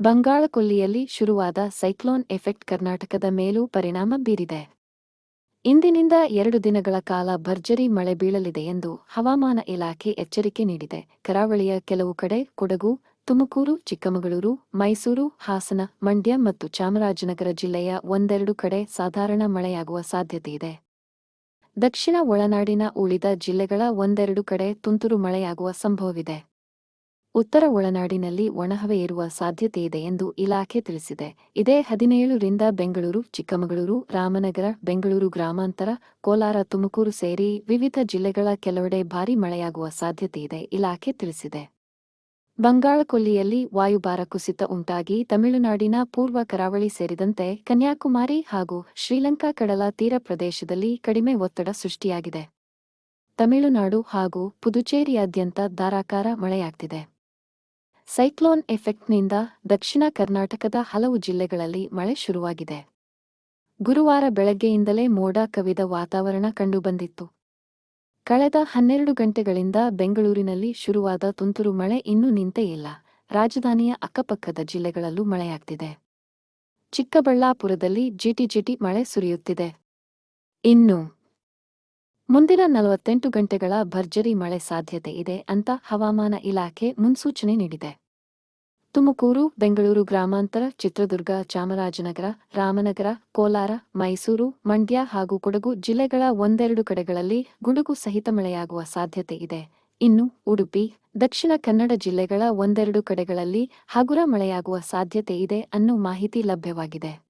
ಬಂಗಾಳಕೊಲ್ಲಿಯಲ್ಲಿ ಶುರುವಾದ cyclone effect ಕರ್ನಾಟಕದ ಮೇಲೂ ಪರಿಣಾಮ ಬೀರಿದೆ. ಇಂದಿನಿಂದ ಎರಡು ದಿನಗಳ ಕಾಲ ಭರ್ಜರಿ ಮಳೆ ಬೀಳಲಿದೆ ಎಂದು ಹವಾಮಾನ ಇಲಾಖೆ ಎಚ್ಚರಿಕೆ ನೀಡಿದೆ. ಕರಾವಳಿಯ ಕೆಲವು ಕಡೆ ಕೊಡಗು, ತುಮಕೂರು, ಚಿಕ್ಕಮಗಳೂರು, ಮೈಸೂರು, ಹಾಸನ, ಮಂಡ್ಯ ಮತ್ತು ಚಾಮರಾಜನಗರ ಜಿಲ್ಲೆಯ ಒಂದೆರಡು ಕಡೆ ಸಾಧಾರಣ ಮಳೆಯಾಗುವ ಸಾಧ್ಯತೆಯಿದೆ ದಕ್ಷಿಣ ಒಳನಾಡಿನ ಉಳಿದ ಜಿಲ್ಲೆಗಳ ಒಂದೆರಡು ಕಡೆ ತುಂತುರು ಮಳೆಯಾಗುವ ಸಂಭವವಿದೆ. ಉತ್ತರ ಒಳನಾಡಿನಲ್ಲಿ ಒಣಹವೆ ಇರುವ ಸಾಧ್ಯತೆಯಿದೆ ಎಂದು ಇಲಾಖೆ ತಿಳಿಸಿದೆ. ಇದೇ ಹದಿನೇಳರಿಂದ ಬೆಂಗಳೂರು, ಚಿಕ್ಕಮಗಳೂರು, ರಾಮನಗರ, ಬೆಂಗಳೂರು ಗ್ರಾಮಾಂತರ, ಕೋಲಾರ, ತುಮಕೂರು ಸೇರಿ ವಿವಿಧ ಜಿಲ್ಲೆಗಳ ಕೆಲವೆಡೆ ಭಾರೀ ಮಳೆಯಾಗುವ ಸಾಧ್ಯತೆಯಿದೆ ಇಲಾಖೆ ತಿಳಿಸಿದೆ. ಬಂಗಾಳಕೊಲ್ಲಿಯಲ್ಲಿ ವಾಯುಭಾರ ಕುಸಿತ ಉಂಟಾಗಿ ತಮಿಳುನಾಡಿನ ಪೂರ್ವ ಕರಾವಳಿ ಸೇರಿದಂತೆ ಕನ್ಯಾಕುಮಾರಿ ಹಾಗೂ ಶ್ರೀಲಂಕಾ ಕಡಲ ತೀರ ಪ್ರದೇಶದಲ್ಲಿ ಕಡಿಮೆ ಒತ್ತಡ ಸೃಷ್ಟಿಯಾಗಿದೆ. ತಮಿಳುನಾಡು ಹಾಗೂ ಪುದುಚೇರಿಯಾದ್ಯಂತ ಧಾರಾಕಾರ ಮಳೆಯಾಗ್ತಿದೆ. ಸೈಕ್ಲೋನ್ ಎಫೆಕ್ಟ್ನಿಂದ ದಕ್ಷಿಣ ಕರ್ನಾಟಕದ ಹಲವು ಜಿಲ್ಲೆಗಳಲ್ಲಿ ಮಳೆ ಶುರುವಾಗಿದೆ. ಗುರುವಾರ ಬೆಳಗ್ಗೆಯಿಂದಲೇ ಮೋಡ ಕವಿದ ವಾತಾವರಣ ಕಂಡುಬಂದಿತ್ತು. ಕಳೆದ ಹನ್ನೆರಡು ಗಂಟೆಗಳಿಂದ ಬೆಂಗಳೂರಿನಲ್ಲಿ ಶುರುವಾದ ತುಂತುರು ಮಳೆ ಇನ್ನೂ ನಿಂತೇ ಇಲ್ಲ. ರಾಜಧಾನಿಯ ಅಕ್ಕಪಕ್ಕದ ಜಿಲ್ಲೆಗಳಲ್ಲೂ ಮಳೆಯಾಗ್ತಿದೆ. ಚಿಕ್ಕಬಳ್ಳಾಪುರದಲ್ಲಿ ಜಿಟಿಜಿಟಿ ಮಳೆ ಸುರಿಯುತ್ತಿದೆ. ಇನ್ನು ಮುಂದಿನ ನಲವತ್ತೆಂಟು ಗಂಟೆಗಳ ಭರ್ಜರಿ ಮಳೆ ಸಾಧ್ಯತೆ ಇದೆ ಅಂತ ಹವಾಮಾನ ಇಲಾಖೆ ಮುನ್ಸೂಚನೆ ನೀಡಿದೆ. ತುಮಕೂರು, ಬೆಂಗಳೂರು ಗ್ರಾಮಾಂತರ, ಚಿತ್ರದುರ್ಗ, ಚಾಮರಾಜನಗರ, ರಾಮನಗರ, ಕೋಲಾರ, ಮೈಸೂರು, ಮಂಡ್ಯ ಹಾಗೂ ಕೊಡಗು ಜಿಲ್ಲೆಗಳ ಒಂದೆರಡು ಕಡೆಗಳಲ್ಲಿ ಗುಡುಗು ಸಹಿತ ಮಳೆಯಾಗುವ ಸಾಧ್ಯತೆ ಇದೆ. ಇನ್ನು ಉಡುಪಿ, ದಕ್ಷಿಣ ಕನ್ನಡ ಜಿಲ್ಲೆಗಳ ಒಂದೆರಡು ಕಡೆಗಳಲ್ಲಿ ಹಗುರ ಮಳೆಯಾಗುವ ಸಾಧ್ಯತೆ ಇದೆ ಅನ್ನೋ ಮಾಹಿತಿ ಲಭ್ಯವಾಗಿದೆ.